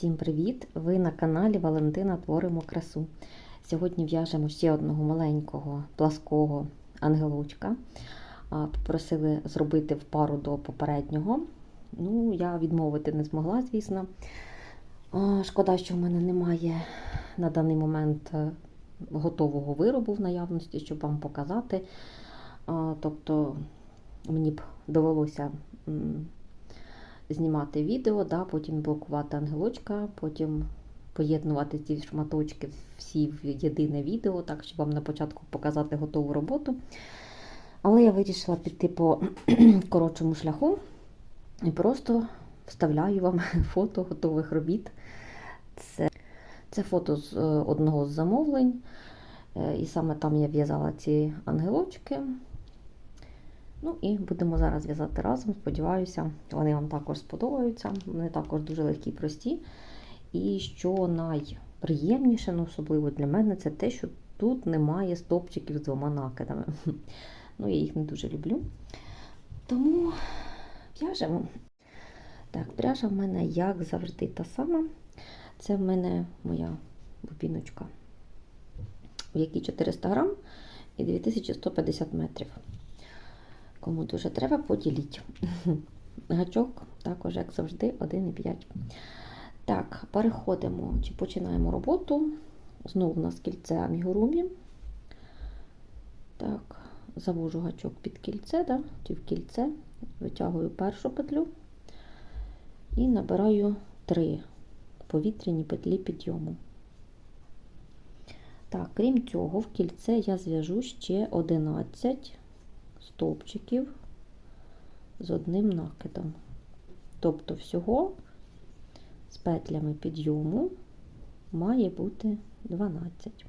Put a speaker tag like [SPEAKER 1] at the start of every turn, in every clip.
[SPEAKER 1] Всім привіт! Ви на каналі Валентина Творимо красу. Сьогодні в'яжемо ще одного маленького плаского ангелочка. Попросили зробити в пару до попереднього. Ну, я відмовити не змогла, звісно. Шкода, що в мене немає на даний момент е, готового виробу в наявності, щоб вам показати. Тобто мені б довелося знімати відео, да, потім блокувати ангелочка, потім поєднувати ці шматочки всі в єдине відео, так, щоб вам на початку показати готову роботу. Але я вирішила піти по коротшому шляху і просто вставляю вам фото готових робіт. Це, це фото з е, одного з замовлень. Е, І саме там я в'язала ці ангелочки. Ну і будемо зараз в'язати разом. Сподіваюся, вони вам також сподобаються. Вони також дуже легкі і прості. І що найприємніше, ну особливо для мене, це те, що тут немає стопчиків з двома накидами. Ну, я їх не дуже люблю. Тому в'яжемо. Так, пряжа в мене, як завжди, та сама. Це в мене моя бубіночка, в якій 400 грам і 2150 метрів. Кому дуже треба, поділіть. Гачок також, як завжди, 1,5. Так, переходимо чи починаємо роботу. Знову у нас кільце амігурумі. Так, завожу гачок під кільце, да, чи в кільце, витягую першу петлю і набираю 3 повітряні петлі підйому. Так, крім цього, в кільце я зв'яжу ще 11 стовпчиків з одним накидом. Тобто всього з петлями підйому має бути 12.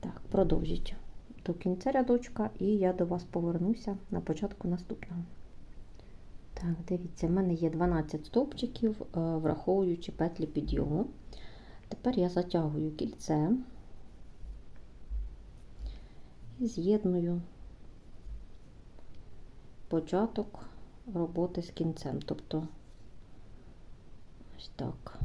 [SPEAKER 1] Так, продовжіть до кінця рядочка, і я до вас повернуся на початку наступного. Так, дивіться, в мене є 12 стовпчиків, враховуючи петлі підйому. Тепер я затягую кільце і з'єдную початок роботи з кінцем. Тобто ось так.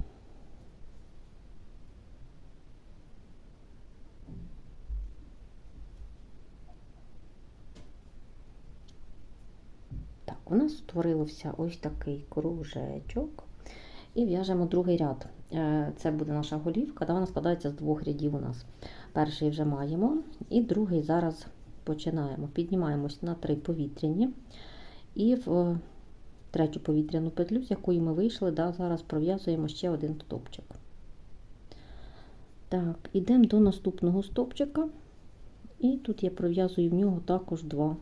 [SPEAKER 1] Так, у нас створився ось такий кружечок. І в'яжемо другий ряд. Це буде наша голівка, да, вона складається з двох рядів у нас. Перший вже маємо, і другий зараз починаємо. Піднімаємось на три повітряні. І в третю повітряну петлю, з якої ми вийшли, да, зараз пров'язуємо ще один стовпчик. Так, ідемо до наступного стовпчика, і тут я пров'язую в нього також два.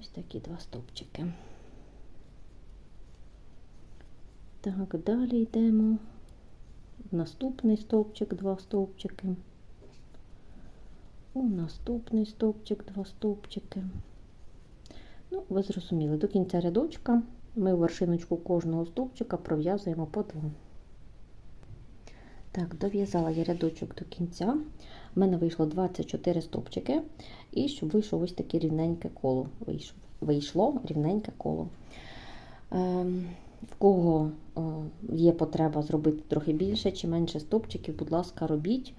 [SPEAKER 1] Ось такі два стовпчики. Так, далі йдемо наступний стовпчик, два стовпчики. У наступний стовпчик, два стовпчики. Ну, ви зрозуміли, до кінця рядочка ми вершиночку кожного стовпчика пров'язуємо по два. Так, дов'язала я рядочок до кінця. У мене вийшло 24 стовпчики, і щоб вийшло ось таке рівненьке коло. Вийшло, вийшло рівненьке коло. Ем, в кого е, є потреба зробити трохи більше чи менше стовпчиків, будь ласка, робіть.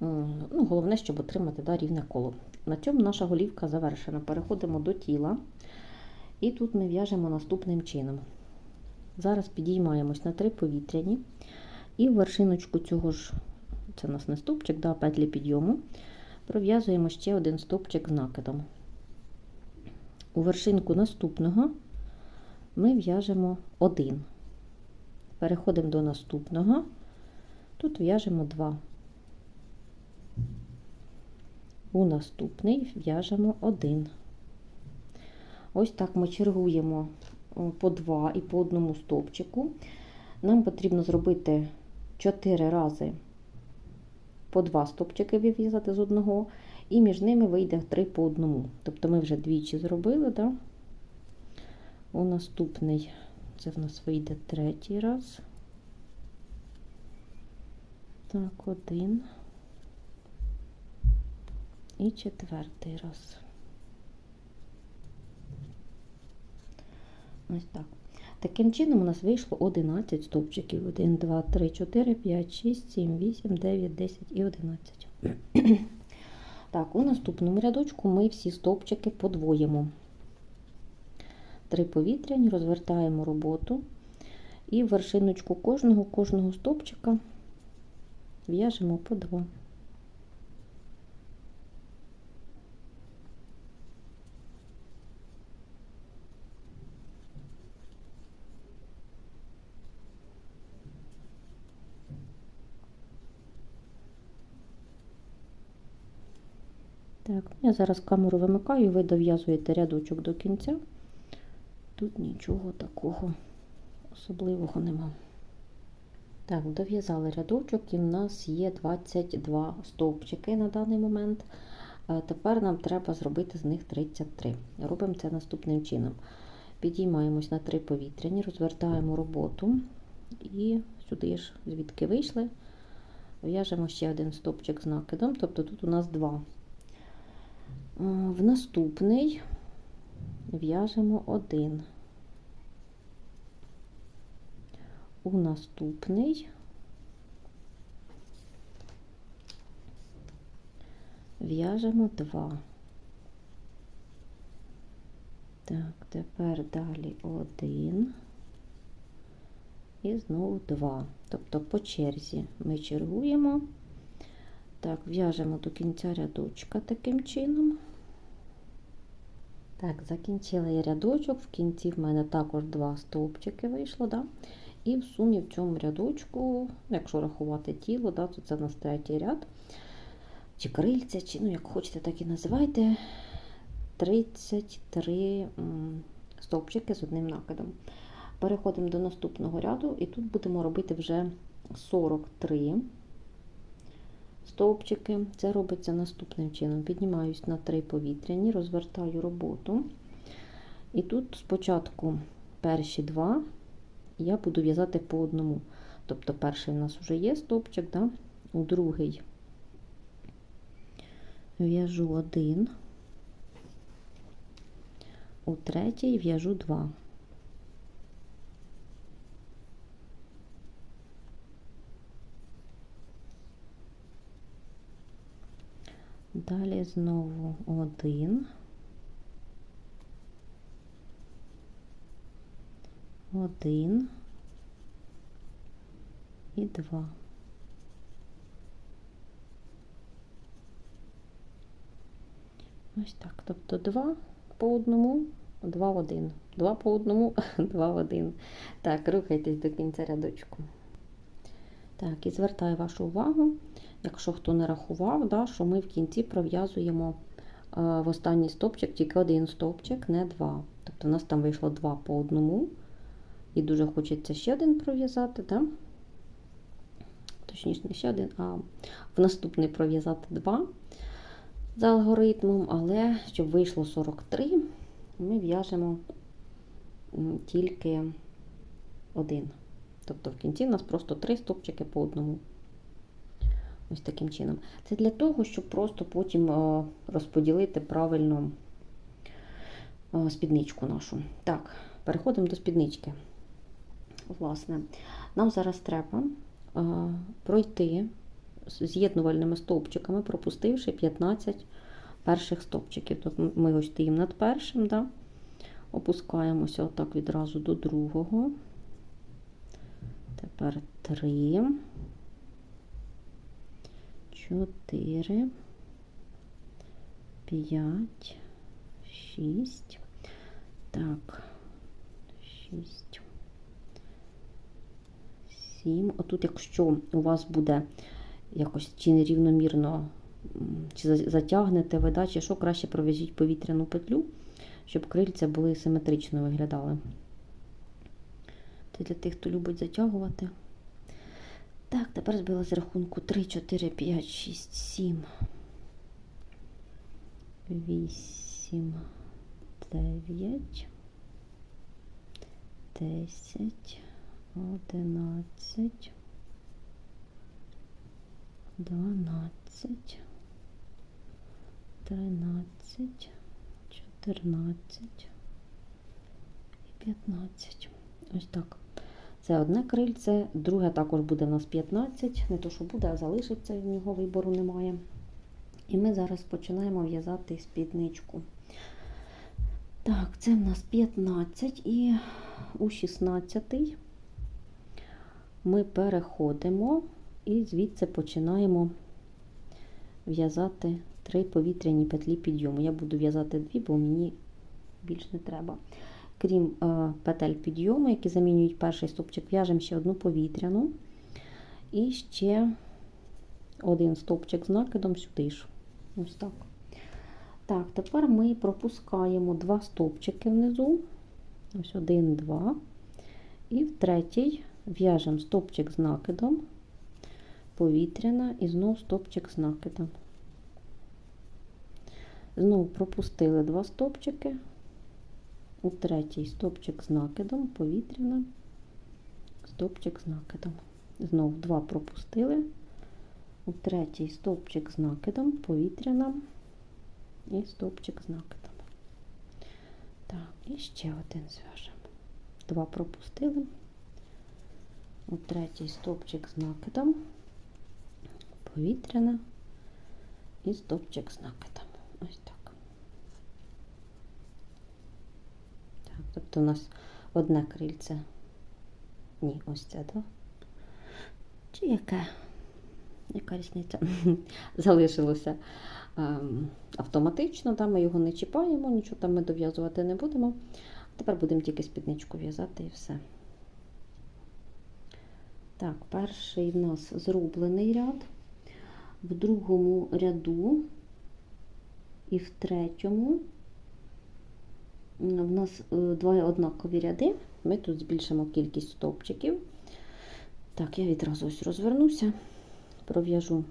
[SPEAKER 1] Ну, Головне, щоб отримати да, рівне коло. На цьому наша голівка завершена. Переходимо до тіла. І тут ми в'яжемо наступним чином. Зараз підіймаємось на три повітряні. І в вершиночку цього ж, це у нас не стовпчик, да, петлі підйому, пров'язуємо ще один стовпчик з накидом. У вершинку наступного ми в'яжемо один. Переходимо до наступного, тут в'яжемо два. У наступний в'яжемо один. Ось так ми чергуємо по два і по одному стовпчику. Нам потрібно зробити 4 рази по два стовпчики вив'язати з одного, і між ними вийде 3 по одному. Тобто ми вже двічі зробили, да? у наступний це в нас вийде третій раз. Так, один. І четвертий раз. Ось так. Таким чином у нас вийшло 11 стовпчиків. 1, 2, 3, 4, 5, 6, 7, 8, 9, 10 і 11. Так, у наступному рядочку ми всі стовпчики подвоїмо. Три повітряні, розвертаємо роботу. І вершиночку кожного кожного стовпчика в'яжемо по два. Так, я зараз камеру вимикаю, ви дов'язуєте рядочок до кінця. Тут нічого такого особливого нема. Так, дов'язали рядочок і в нас є 22 стовпчики на даний момент. Е, Тепер нам треба зробити з них 33. Робимо це наступним чином. Підіймаємось на 3 повітряні, розвертаємо роботу і сюди ж, звідки вийшли, в'яжемо ще один стовпчик з накидом, тобто тут у нас два. Е, В наступний в'яжемо один. У наступний в'яжемо два. Так, тепер далі один і знову два. Тобто по черзі ми чергуємо. Так, в'яжемо до кінця рядочка таким чином. Так, закінчила я рядочок, в кінці в мене також два стовпчики вийшло, да? і в сумі в цьому рядочку, якщо рахувати тіло, да, то це у нас третій ряд, чи крильця, чи ну, як хочете, так і називайте, 33 стовпчики з одним накидом. Переходимо до наступного ряду, і тут будемо робити вже 43 стовпчики. Це робиться наступним чином. Піднімаюсь на 3 повітряні, розвертаю роботу. І тут спочатку перші два я буду в'язати по одному. Тобто, перший у нас вже є стовпчик, да? у другий в'яжу один, у третій в'яжу два. Далі знову один. Один і два. Ось так. Тобто два по одному, два в один. Два по одному, два в один. Так, рухайтесь до кінця рядочку. Так, і звертаю вашу увагу, якщо хто не рахував, да, що ми в кінці пров'язуємо е, в останній стовпчик тільки один стовпчик, не два. Тобто у нас там вийшло два по одному. І дуже хочеться ще один пров'язати, да? точніше, не ще один, а в наступний пров'язати два за алгоритмом, але щоб вийшло 43, ми в'яжемо тільки один. Тобто в кінці у нас просто три стопчики по одному. Ось таким чином. Це для того, щоб просто потім розподілити правильно спідничку нашу. Так, переходимо до спіднички. Власне, нам зараз треба пройти з'єднувальними стовпчиками, пропустивши 15 перших стовпчиків. Тобто ми ось стоїмо над першим, да? опускаємося отак відразу до другого. Тепер три, чотири, п'ять, шість. Так, шість. Сім. Отут, якщо у вас буде якось чи нерівномірно, чи затягнете ви, да, чи що, краще пров'яжіть повітряну петлю, щоб крильця були симетрично виглядали. Це для тих, хто любить затягувати. Так, тепер збила з рахунку 3, 4, 5, 6, 7, 8, 9, 10, 11, 12, 13, 14 і 15. Ось так. Це одне крильце, друге також буде в нас 15, не то, що буде, а залишиться, в нього вибору немає. І ми зараз починаємо в'язати спідничку. Так, це в нас 15 і у 16 ми переходимо і звідси починаємо в'язати три повітряні петлі підйому. Я буду в'язати дві, бо мені більш не треба. Крім е, петель підйому, які замінюють перший стовпчик, в'яжемо ще одну повітряну. І ще один стовпчик з накидом сюди ж. Ось так. Так, тепер ми пропускаємо два стовпчики внизу. Ось один, два. І в третій в'яжемо стовпчик з накидом, повітряна і знов стовпчик з накидом. Знову пропустили два стовпчики. У третій стовпчик з накидом, повітряна, стовпчик з накидом. Знову два пропустили. У третій стовпчик з накидом, повітряна і стовпчик з накидом. Так, і ще один зв'яжемо. Два пропустили. У третій стовпчик з накидом, повітряна і стовпчик з накидом. Ось так. У нас одне крильце. Ні, ось це, так? Чи яке? Яка різниця? Залишилося ем, автоматично, да, ми його не чіпаємо, нічого там ми дов'язувати не будемо. Тепер будемо тільки спідничку в'язати і все. Так, перший в нас зроблений ряд, в другому ряду і в третьому в нас е, два однакові ряди. Ми тут збільшимо кількість стовпчиків. Так, я відразу ось розвернуся, пров'яжу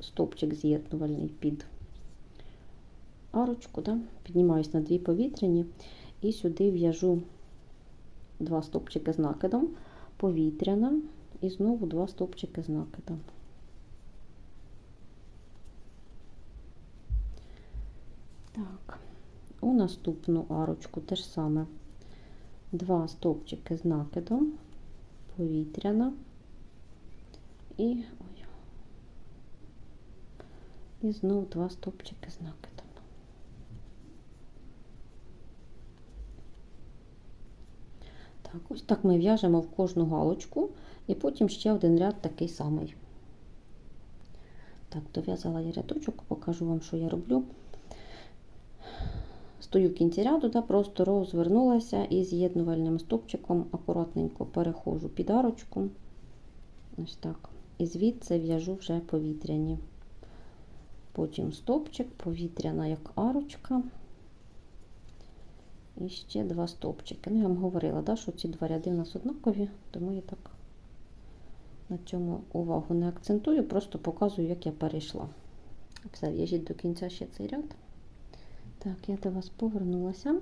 [SPEAKER 1] стовпчик з'єднувальний під арочку, да? піднімаюсь на дві повітряні і сюди в'яжу два стовпчики з накидом, повітряна і знову два стовпчики з накидом. Так, у наступну арочку те ж саме два стовпчики з накидом, повітряна і ой, і знову два стовпчики з накидом. Так, ось так ми в'яжемо в кожну галочку, і потім ще один ряд такий самий. Так, дов'язала я рядочок, покажу вам, що я роблю. Стою в кінці ряду, да, просто розвернулася і з'єднувальним стовпчиком акуратненько переходжу під арочку. Ось так. І звідси в'яжу вже повітряні. Потім стовпчик, повітряна як арочка. І ще два стовпчики. Ну, я вам говорила, да, що ці два ряди в нас однакові, тому я так на цьому увагу не акцентую, просто показую, як я перейшла. Все, в'яжіть до кінця ще цей ряд. Так, я до вас повернулася.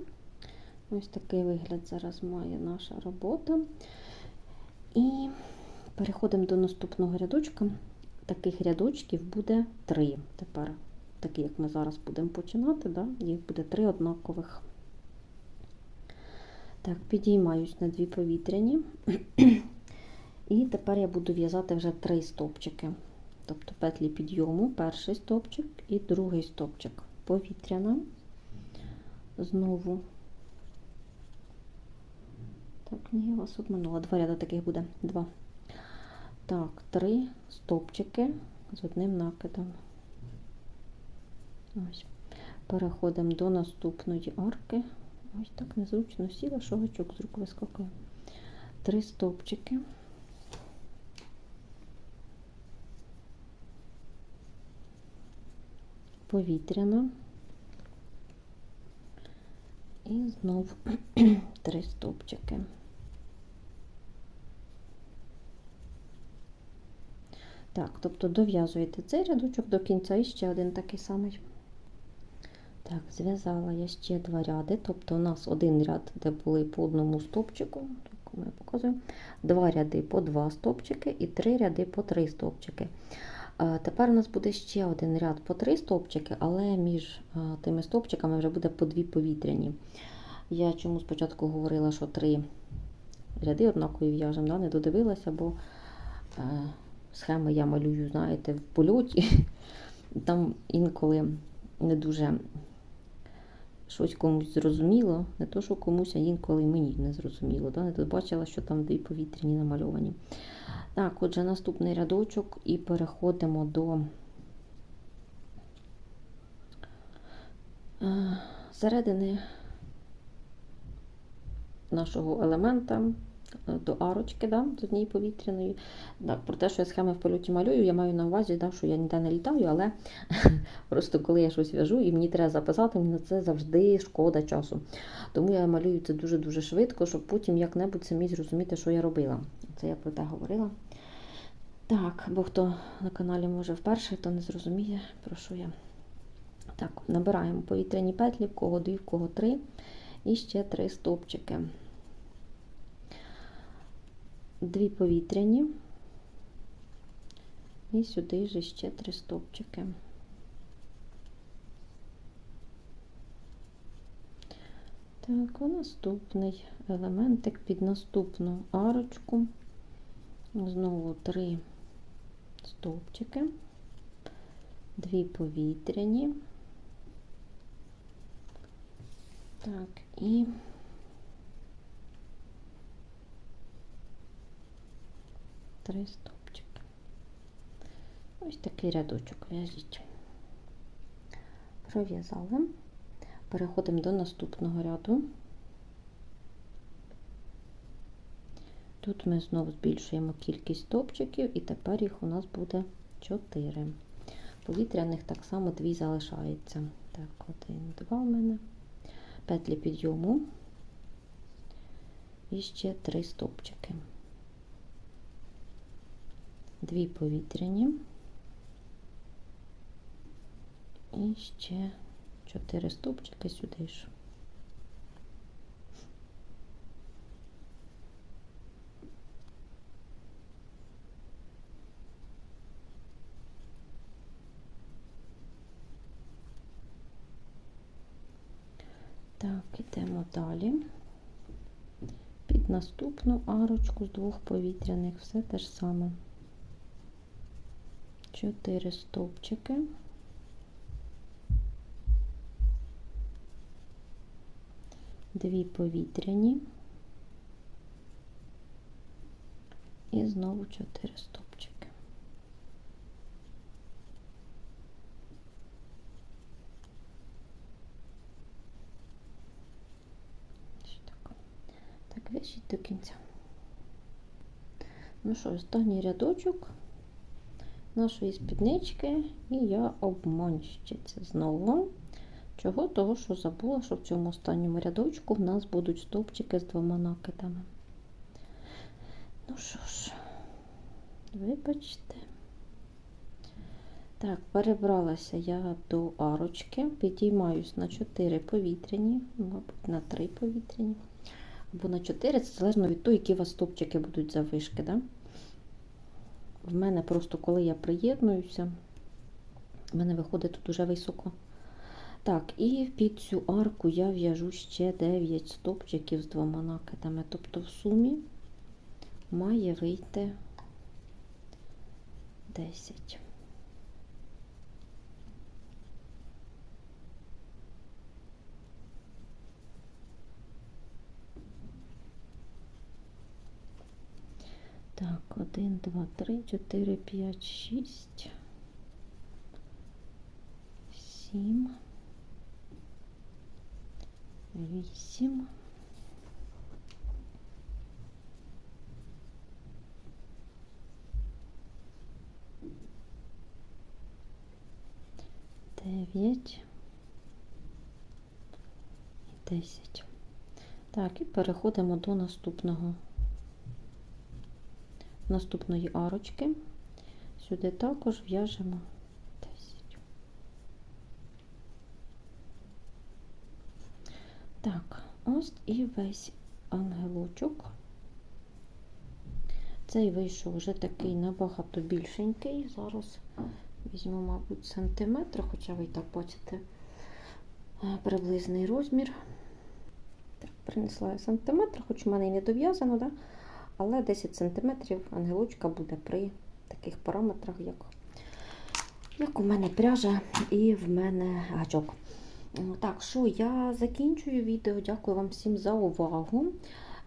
[SPEAKER 1] Ось такий вигляд зараз має наша робота. І переходимо до наступного рядочка. Таких рядочків буде три. Тепер, такі, як ми зараз будемо починати, да? їх буде три однакових. Так, підіймаюсь на дві повітряні. І тепер я буду в'язати вже три стовпчики. Тобто петлі підйому, перший стовпчик і другий стовпчик. Повітряна. Знову. Так, ні, вас обманула. Два ряда таких буде. Два. Так, три стовпчики з одним накидом. Ось. Переходимо до наступної арки. Ось так незручно сіла, що гачок з рук вискакує. Три стовпчики. Повітряно. І знов три стовпчики. Так, тобто дов'язуєте цей рядочок до кінця і ще один такий самий. Так, зв'язала я ще два ряди, тобто у нас один ряд, де були по одному стовпчику, так я показую, два ряди по два стовпчики і три ряди по три стовпчики. Тепер у нас буде ще один ряд по три стовпчики, але між тими стовпчиками вже буде по дві повітряні. Я чому спочатку говорила, що три ряди однакові в'яжемо, да? не додивилася, бо е, схеми я малюю, знаєте, в польоті. Там інколи не дуже щось комусь зрозуміло, не то, що комусь, а інколи мені не зрозуміло. Да? Не бачила, що там дві повітряні намальовані. Так, отже, наступний рядочок і переходимо до е, середини нашого елемента е, до арочки, да, з однієї повітряної. Да, про те, що я схеми в польоті малюю, я маю на увазі, да, що я ніде не літаю, але просто коли я щось в'яжу і мені треба записати, мені на це завжди шкода часу. Тому я малюю це дуже-дуже швидко, щоб потім як-небудь самі зрозуміти, що я робила. Це я про те говорила. Так, бо хто на каналі може вперше, то не зрозуміє, про що я. Так, набираємо повітряні петлі, в кого дві, в кого три. І ще три стовпчики. Дві повітряні. І сюди ж ще три стовпчики. Так, наступний елементик під наступну арочку. Знову три стовпчики, дві повітряні. Так, і три стовпчики. Ось такий рядочок в'яжіть. Пров'язали. Переходимо до наступного ряду. Тут ми знову збільшуємо кількість стовпчиків, і тепер їх у нас буде 4. Повітряних так само дві залишається. Так, один, два в мене петлі підйому і ще три стовпчики. Дві повітряні і ще чотири стовпчики сюди ж. Так, ідемо далі. Під наступну арочку з двох повітряних все те ж саме. Чотири стовпчики. Дві повітряні. І знову чотири стовпчики. Так, в'яжіть до кінця. Ну що, останній рядочок нашої спіднички, і я обманщиця знову. Чого? Того, що забула, що в цьому останньому рядочку в нас будуть стовпчики з двома накидами. Ну що ж, вибачте. Так, перебралася я до арочки, підіймаюсь на 4 повітряні, мабуть, на 3 повітряні або на 4, це залежно від того, які у вас стопчики будуть завишки. Да? В мене просто, коли я приєднуюся, в мене виходить тут дуже високо. Так, і під цю арку я в'яжу ще 9 стопчиків з двома накидами. Тобто в сумі має вийти 10. Так, 1, 2, 3, 4, 5, 6, 7, 8, 9 і 10. Так, і переходимо до наступного наступної арочки. Сюди також в'яжемо 10. Так, ось і весь ангелочок. Цей вийшов вже такий набагато більшенький. Зараз візьму, мабуть, сантиметр, хоча ви і так бачите е, приблизний розмір. Так, принесла я сантиметр, хоч у мене і не дов'язано, да? Але 10 сантиметрів ангелочка буде при таких параметрах, як, як у мене пряжа і в мене гачок. Так, що я закінчую відео. Дякую вам всім за увагу.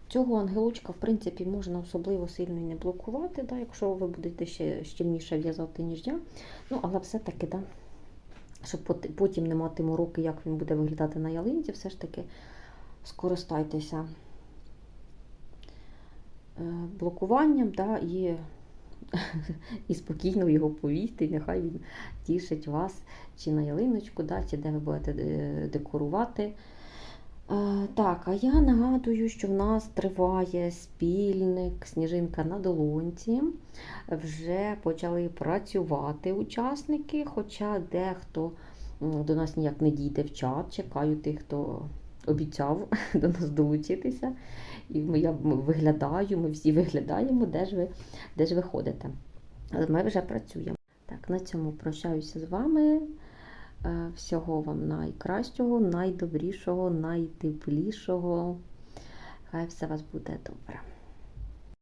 [SPEAKER 1] Цього ангелочка, в принципі, можна особливо сильно і не блокувати, да, якщо ви будете ще щільніше в'язати, ніж я. Ну, але все-таки, да, щоб потім не мати мороки, як він буде виглядати на ялинці, все ж таки скористайтеся блокуванням да, і, і спокійно його повісти, нехай він тішить вас чи на ялиночку, да, чи де ви будете е, декорувати. Е, Так, а я нагадую, що в нас триває спільник Сніжинка на долонці. Вже почали працювати учасники, хоча дехто до нас ніяк не дійде в чат. Чекаю тих, хто обіцяв до нас долучитися. І ми- я виглядаю, ми всі виглядаємо, де ж ви, де ж ви ходите. Але Ми вже працюємо. Так, на цьому прощаюся з вами. Е, Всього вам найкращого, найдобрішого, найтеплішого. Хай все у вас буде добре.